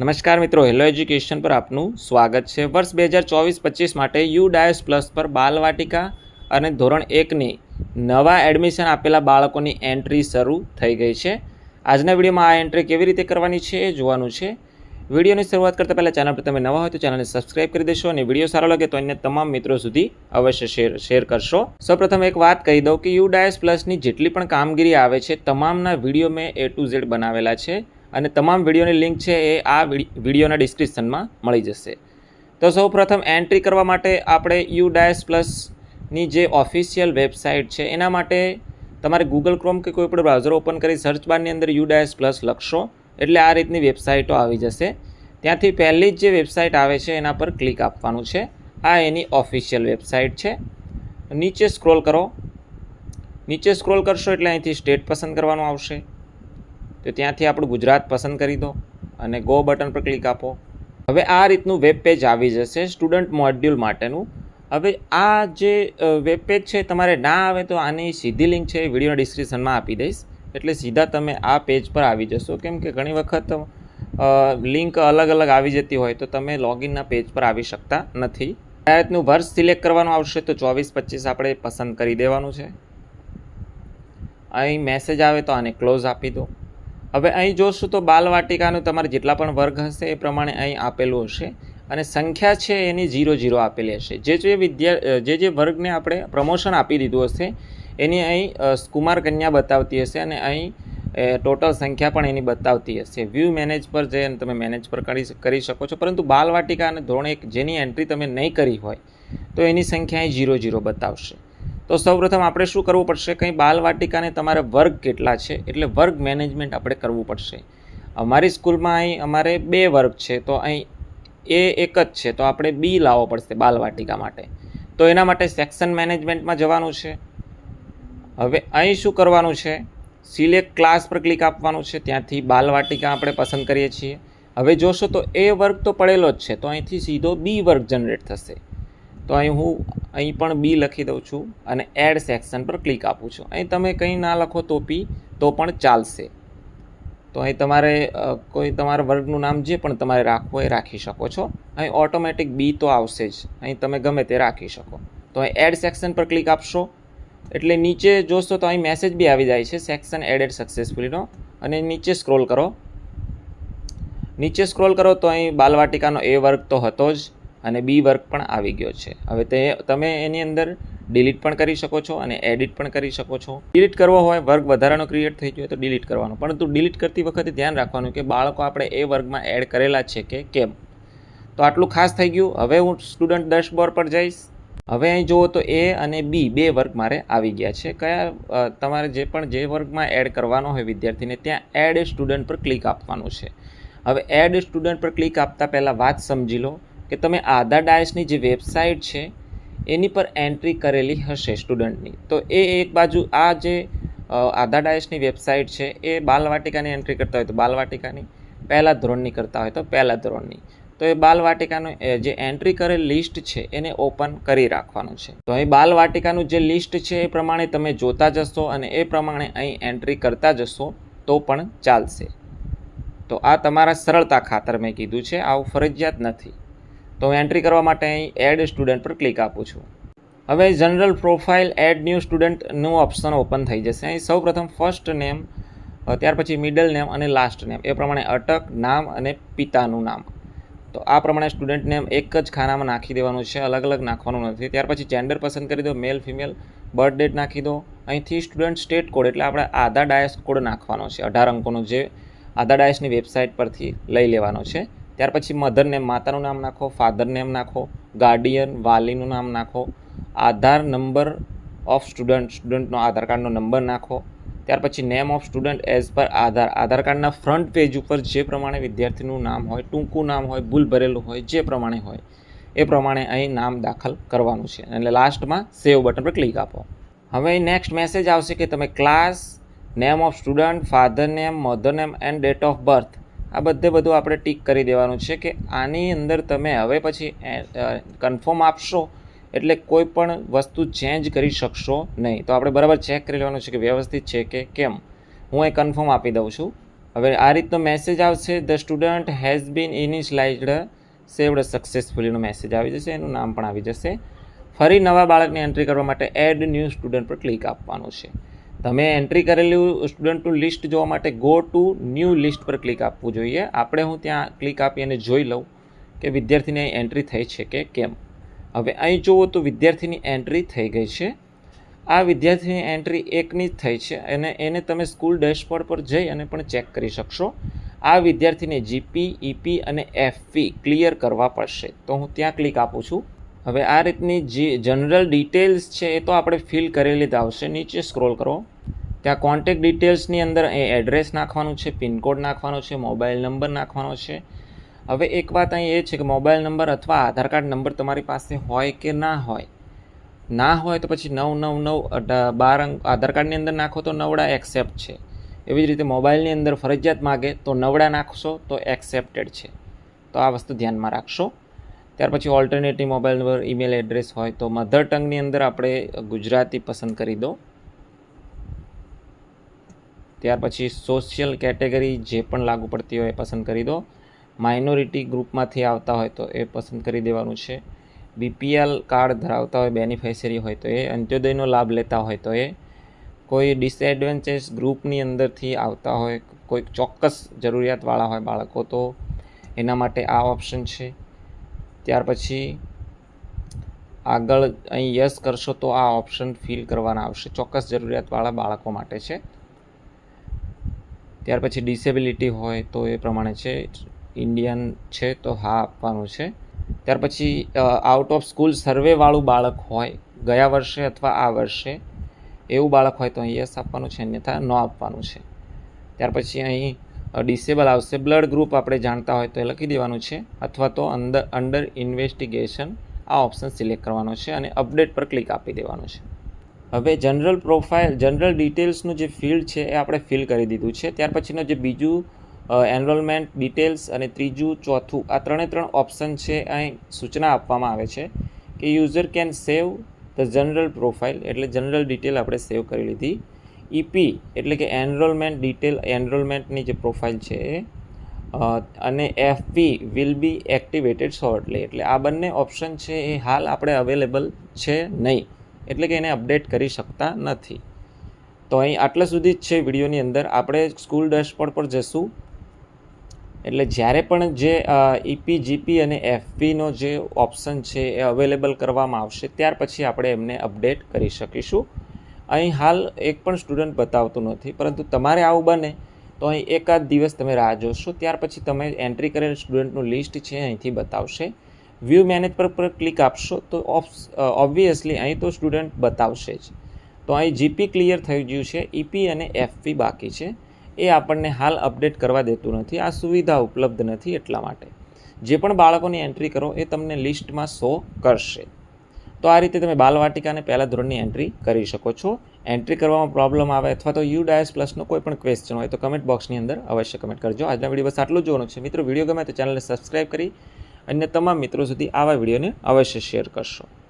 નમસ્કાર મિત્રો, hello education પર આપનું સ્વાગત છે. વર્ષ બે હજાર ચોવીસ પચીસ માટે યુ ડાયસ પ્લસ પર બાલવાટિકા અને ધોરણ એકની નવા એડમિશન આપેલા બાળકોની એન્ટ્રી શરૂ થઈ ગઈ છે. આજના વિડીયોમાં આ એન્ટ્રી કેવી રીતે કરવાની છે એ જોવાનું છે. વિડીયોની શરૂઆત કરતાં પહેલાં ચેનલ પર તમે નવા હોય તો ચેનલને સબસ્ક્રાઇબ કરી દેશો અને વીડિયો સારો લાગે તો અન્ય તમામ મિત્રો સુધી અવશ્ય શેર શેર કરશો. સૌપ્રથમ એક વાત કહી દઉં કે યુ ડાયસ પ્લસની જેટલી પણ કામગીરી આવે છે, તમામના વીડિયો મેં એ ટુ ઝેડ બનાવેલા છે. અને તમામ વિડીયોની લિંક છે એ આ વિડી- વિડીયોના ડિસ્ક્રિપ્શનમાં મળી જશે. તો સૌપ્રથમ એન્ટ્રી કરવા માટે આપણે યુ ડાયસ પ્લસની જે ઓફિશિયલ વેબસાઇટ છે, એના માટે તમારે ગૂગલ ક્રોમ કે કોઈ પણ બ્રાઉઝર ઓપન કરી સર્ચ બારની અંદર યુ ડાયસ પ્લસ લખશો, એટલે આ રીતની વેબસાઇટો આવી જશે. ત્યાંથી પહેલી જ જે વેબસાઇટ આવે છે, એના પર ક્લિક આપવાનું છે. આ એની ઓફિશિયલ વેબસાઇટ છે. નીચે સ્ક્રોલ કરો. નીચે સ્ક્રોલ કરશો એટલે અહીંથી સ્ટેટ પસંદ કરવાનું આવશે. તો ત્યાંથી આપણું ગુજરાત પસંદ કરી દો અને ગો બટન પર ક્લિક આપો. હવે આ રીતનું વેબ પેજ આવી જશે સ્ટુડન્ટ મોડ્યુલ માટેનું. હવે આ જે વેબ પેજ છે, તમારે ના આવે તો આની સીધી લિંક છે વિડીયોના ડિસ્ક્રિપ્શનમાં આપી દઈશ. એટલે સીધા તમે આ પેજ પર આવી જશો. કેમ કે ઘણી વખત લિંક અલગ અલગ આવી જતી હોય તો તમે લોગિનના પેજ પર આવી શકતા નથી. આ રીતનું વર્ષ સિલેક્ટ કરવાનું આવશે તો ચોવીસ પચીસ આપણે પસંદ કરી દેવાનું છે. અહીં મેસેજ આવે તો આને ક્લોઝ આપી દો. હવે અહીં જોશું તો બાલવાટિકાનું તમારે જેટલા પણ વર્ગ હશે એ પ્રમાણે અહીં આપેલું હશે અને સંખ્યા છે એની ઝીરો ઝીરો આપેલી હશે. જે જે વિદ્યા જે જે વર્ગને આપણે પ્રમોશન આપી દીધું હશે, એની અહીં કુમાર કન્યા બતાવતી હશે અને અહીં ટોટલ સંખ્યા પણ એની બતાવતી હશે. વ્યૂ મેનેજ પર જઈને તમે મેનેજ પર કરી કરી શકો છો. પરંતુ બાલવાટિકા અને ધોરણ એક જેની એન્ટ્રી તમે નહીં કરી હોય, તો એની સંખ્યા અહીં ઝીરો ઝીરો બતાવશે. તો સૌપ્રથમ આપણે શું કરવું પડશે? કંઈ બાલવાટિકાને તમારે વર્ગ કેટલા છે? એટલે વર્ગ મેનેજમેન્ટ આપણે કરવું પડશે. અમારી સ્કૂલમાં અહીં અમારે બે વર્ગ છે, તો અહીં એ એક જ છે, તો આપણે બી લાવવો પડશે બાલવાટિકા માટે. તો એના માટે સેક્શન મેનેજમેન્ટમાં જવાનું છે. હવે અહીં શું કરવાનું છે? સિલેક્ટ ક્લાસ પર ક્લિક આપવાનું છે, ત્યાંથી બાલવાટિકા આપણે પસંદ કરીએ છીએ. હવે જોશો તો એ વર્ગ તો પડેલો જ છે, તો અહીંથી સીધો બી વર્ગ જનરેટ થશે. તો અહીં હું અહીં પણ બી લખી દઉં છું અને એડ સેક્શન પર ક્લિક આપું છું. અહીં તમે કંઈ ના લખો તો પી તો પણ ચાલશે. તો અહીં તમારે કોઈ તમારા વર્ગનું નામ જે પણ તમારે રાખવું એ રાખી શકો છો. અહીં ઓટોમેટિક બી તો આવશે જ. અહીં તમે ગમે તે રાખી શકો. તો અહીં એડ સેક્શન પર ક્લિક આપશો. એટલે નીચે જોશો તો અહીં મેસેજ બી આવી જાય છે સેક્શન એડેડ સક્સેસફુલીનો અને નીચે સ્ક્રોલ કરો. નીચે સ્ક્રોલ કરો તો અહીં બાલવાટિકાનો એ વર્ગ તો હતો જ. અને બી વર્ક પણ આવી ગયો છે. હવે તે તમે એની અંદર ડિલીટ પણ કરી શકો છો અને એડિટ પણ કરી શકો છો. ડિલીટ કરવો હોય વર્ગ વધારાનો ક્રિએટ થઈ ગયો હોય તો ડિલીટ કરવાનો. પરંતુ ડિલીટ કરતી વખતે ધ્યાન રાખવાનું કે બાળકો આપણે એ વર્ગમાં એડ કરેલા છે કે કેમ? તો આટલું ખાસ થઈ ગયું. હવે હું સ્ટુડન્ટ ડેશબોર્ડ પર જઈશ. હવે અહીં જુઓ તો એ અને બી બે વર્ગ મારે આવી ગયા છે. કયા તમારે જે પણ જે વર્ગમાં એડ કરવાનો હોય વિદ્યાર્થીને ત્યાં એડ સ્ટુડન્ટ પર ક્લિક આપવાનું છે. હવે એડ સ્ટુડન્ટ પર ક્લિક આપતા પહેલાં વાત સમજી લો. કે તમે આધાર ડાયસની જે વેબસાઇટ છે, એની પર એન્ટ્રી કરેલી હશે સ્ટુડન્ટની. તો એ એક બાજુ આ જે આધાર ડાયસની વેબસાઇટ છે, એ બાલવાટિકાની એન્ટ્રી કરતા હોય તો બાલવાટિકાની, પહેલાં ધોરણની કરતા હોય તો પહેલા ધોરણની. તો એ બાલવાટિકાનું જે એન્ટ્રી કરેલ લિસ્ટ છે, એને ઓપન કરી રાખવાનું છે. તો અહીં બાલવાટિકાનું જે લિસ્ટ છે, એ પ્રમાણે તમે જોતા જશો અને એ પ્રમાણે અહીં એન્ટ્રી કરતા જશો તો પણ ચાલશે. તો આ તમારા સરળતા ખાતર મેં કીધું છે, આવું ફરજિયાત નથી. તો હું એન્ટ્રી કરવા માટે અહીં એડ સ્ટુડન્ટ પર ક્લિક આપું છું. હવે જનરલ પ્રોફાઇલ એડ ન્યૂ સ્ટુડન્ટનું ઓપ્શન ઓપન થઈ જશે. અહીં સૌપ્રથમ ફર્સ્ટ નેમ ત્યાર પછી મિડલ નેમ અને લાસ્ટ નેમ એ પ્રમાણે અટક, નામ અને પિતાનું નામ. તો આ પ્રમાણે સ્ટુડન્ટ નેમ એક જ ખાનામાં નાખી દેવાનું છે. અલગ અલગ નાખવાનું નથી. ત્યાર પછી જેન્ડર પસંદ કરી દો મેલ ફિમેલ બર્થ ડેટ નાખી દો. અહીંથી સ્ટુડન્ટ સ્ટેટ કોડ એટલે આપણે આધાર ડાયસ કોડ નાખવાનો છે. અઢાર અંકોનો જે આધાર ડાયસની વેબસાઇટ પરથી લઈ લેવાનો છે. ત્યાર પછી મધર નેમ માતાનું નામ નાખો ફાધર નેમ નાખો, ગાર્ડિયન, વાલીનું નામ નાખો, આધાર નંબર ઓફ સ્ટુડન્ટ, સ્ટુડન્ટનો આધાર કાર્ડનો નંબર નાખો, ત્યાર પછી name of student as per આધાર. આધાર કાર્ડના ફ્રન્ટ પેજ ઉપર જે પ્રમાણે વિદ્યાર્થીનું નામ હોય, ટૂંકું નામ હોય, ભૂલ ભરેલું હોય, જે પ્રમાણે હોય, એ પ્રમાણે અહીં નામ દાખલ કરવાનું છે. એટલે લાસ્ટમાં સેવ બટન પર ક્લિક આપો. હવે નેક્સ્ટ મેસેજ આવશે કે તમે class name of student father name mother name and date of birth આ બધે બધું આપણે ટીક કરી દેવાનું છે કે આની અંદર તમે હવે પછી કન્ફર્મ આપશો એટલે કોઈ પણ વસ્તુ ચેન્જ કરી શકશો નહીં. તો આપણે બરાબર ચેક કરી લેવાનું છે કે વ્યવસ્થિત છે કે કેમ. હું એ કન્ફર્મ આપી દઉં છું. હવે આ રીતનો મેસેજ આવશે. The student has been initialized saved સક્સેસફુલીનો message આવી જશે. એનું નામ પણ આવી જશે. ફરી નવા બાળકની એન્ટ્રી કરવા માટે એડ ન્યૂ સ્ટુડન્ટ પર ક્લિક આપવાનું છે. તમે એન્ટ્રી કરેલું સ્ટુડન્ટનું લિસ્ટ જોવા માટે ગો ટુ ન્યૂ લિસ્ટ પર ક્લિક આપવું જોઈએ. આપણે હું ત્યાં ક્લિક આપી અને જોઈ લઉં કે વિદ્યાર્થીની એન્ટ્રી થઈ છે કે કેમ. હવે અહીં જુઓ તો વિદ્યાર્થીની એન્ટ્રી થઈ ગઈ છે. આ વિદ્યાર્થીની એન્ટ્રી એકની જ થઈ છે અને એને તમે સ્કૂલ ડેશબોર્ડ પર જઈ અને પણ ચેક કરી શકશો. આ વિદ્યાર્થીને જીપી ઈપી અને એફપી ક્લિયર કરવા પડશે. તો હું ત્યાં ક્લિક આપું છું. હવે આ રીતની જે જનરલ ડિટેલ્સ છે એ તો આપણે ફિલ કરેલી જ આવશે. નીચે સ્ક્રોલ કરો. ત્યાં કોન્ટેક્ટ ડિટેલ્સની અંદર એ એડ્રેસ નાખવાનું છે પિનકોડ નાખવાનો છે મોબાઈલ નંબર નાખવાનો છે. હવે એક વાત અહીં એ છે કે મોબાઈલ નંબર અથવા આધાર કાર્ડ નંબર તમારી પાસે હોય કે ના હોય. ના હોય તો પછી નવ નવ નવ બાર અંક આધાર કાર્ડની અંદર નાખો તો નવડા એક્સેપ્ટ છે. એવી જ રીતે મોબાઈલની અંદર ફરજિયાત માગે તો નવડા નાખશો તો એક્સેપ્ટેડ છે. તો આ વસ્તુ ધ્યાનમાં રાખશો. ત્યાર પછી alternative mobile number email address હોય તો મધર ટંગની અંદર આપણે ગુજરાતી પસંદ કરી દો. ત્યાર પછી સોશિયલ કેટેગરી જે પણ લાગુ પડતી હોય એ પસંદ કરી દો. માઇનોરિટી ગ્રુપમાંથી આવતા હોય તો એ પસંદ કરી દેવાનું છે. બીપીએલ કાર્ડ ધરાવતા હોય બેનિફિશરી હોય તો એ, અંત્યોદયનો લાભ લેતા હોય તો એ. કોઈ ડિસએડવાન્ટેજ ગ્રુપની અંદરથી આવતા હોય કોઈ ચોક્કસ જરૂરિયાતવાળા હોય બાળકો તો એના માટે આ ઓપ્શન છે. ત્યાર પછી આગળ અહીં યસ કરશો તો આ ઓપ્શન ફિલ કરવાના આવશે. ચોક્કસ જરૂરિયાતવાળા બાળકો માટે છે. ત્યાર પછી ડિસેબિલિટી હોય તો એ પ્રમાણે છે. ઇન્ડિયન છે તો હા આપવાનું છે. ત્યાર પછી આઉટ ઓફ સ્કૂલ સર્વેવાળું બાળક હોય, ગયા વર્ષે અથવા આ વર્ષે, એવું બાળક હોય તો અહીં યસ આપવાનું છે, અન્યથા ન આપવાનું છે. ત્યાર પછી અહીં ડિસેબલ આવશે. બ્લડ ગ્રુપ આપણે જાણતા હોય તો એ લખી દેવાનું છે, અથવા તો અંદર અંડર ઇન્વેસ્ટિગેશન આ ઓપ્શન સિલેક્ટ કરવાનો છે અને અપડેટ પર ક્લિક આપી દેવાનું છે. હવે જનરલ પ્રોફાઇલ જનરલ ડિટેલ્સનું જે ફિલ્ડ છે એ આપણે ફિલ કરી દીધું છે. ત્યાર પછીનું જે બીજું એનરોલમેન્ટ ડિટેલ્સ અને ત્રીજું, ચોથું, આ ત્રણે ત્રણ ઓપ્શન છે અહીં સૂચના આપવામાં આવે છે કે user can save the general profile એટલે જનરલ ડિટેલ આપણે સેવ કરી લીધી. ઈપી એટલે કે એનરોલમેન્ટ ડિટેલ એનરોલમેન્ટની જે પ્રોફાઇલ છે અને FP will be activated shortly એટલે આ બંને ઓપ્શન છે એ હાલ આપણે અવેલેબલ છે નહીં. એટલે કે એને અપડેટ કરી શકતા નથી. તો અહીં આટલા સુધી જ છે વિડીયોની અંદર. આપણે સ્કૂલ ડેશબોર્ડ પર જશું. એટલે જ્યારે પણ જે ઈપી જીપી અને એફપીનો જે ઓપ્શન છે એ અવેલેબલ કરવામાં આવશે, ત્યાર પછી આપણે એમને અપડેટ કરી શકીશું. અહીં હાલ એક પણ સ્ટુડન્ટ બતાવતું નથી, પરંતુ તમારે આવું બને તો અહીં એકાદ દિવસ તમે રાહ જોશો. ત્યાર પછી તમે એન્ટ્રી કરેલ સ્ટુડન્ટનું લિસ્ટ છે અહીંથી બતાવશે. વ્યૂ મેનેજ પર પર ક્લિક આપશો તો ઓબ્વિયસલી અહીં તો સ્ટુડન્ટ બતાવશે જ. તો અહીં જીપી ક્લિયર થઈ ગયું છે ઈપી અને એફપી બાકી છે. એ આપણને હાલ અપડેટ કરવા દેતું નથી. આ સુવિધા ઉપલબ્ધ નથી એટલા માટે. જે પણ બાળકોની એન્ટ્રી કરો એ તમને લિસ્ટમાં શો કરશે. તો આ રીતે તમે બાલવાટિકાને પહેલા ધોરણની એન્ટ્રી કરી શકો છો. એન્ટ્રી કરવામાં પ્રોબ્લેમ આવે અથવા તો યુ ડાયસ પ્લસનો કોઈ પણ ક્વેશ્ચન હોય તો કમેન્ટ બોક્સની અંદર અવશ્ય કમેન્ટ કરજો. આજના વીડિયો બસ આટલું જોવાનું છે. મિત્રો વીડિયો ગમે તો ચેનલને સબસ્ક્રાઈબ કરી અન્ય તમામ મિત્રો સુધી આવા વિડીયોને અવશ્ય શેર કરશો.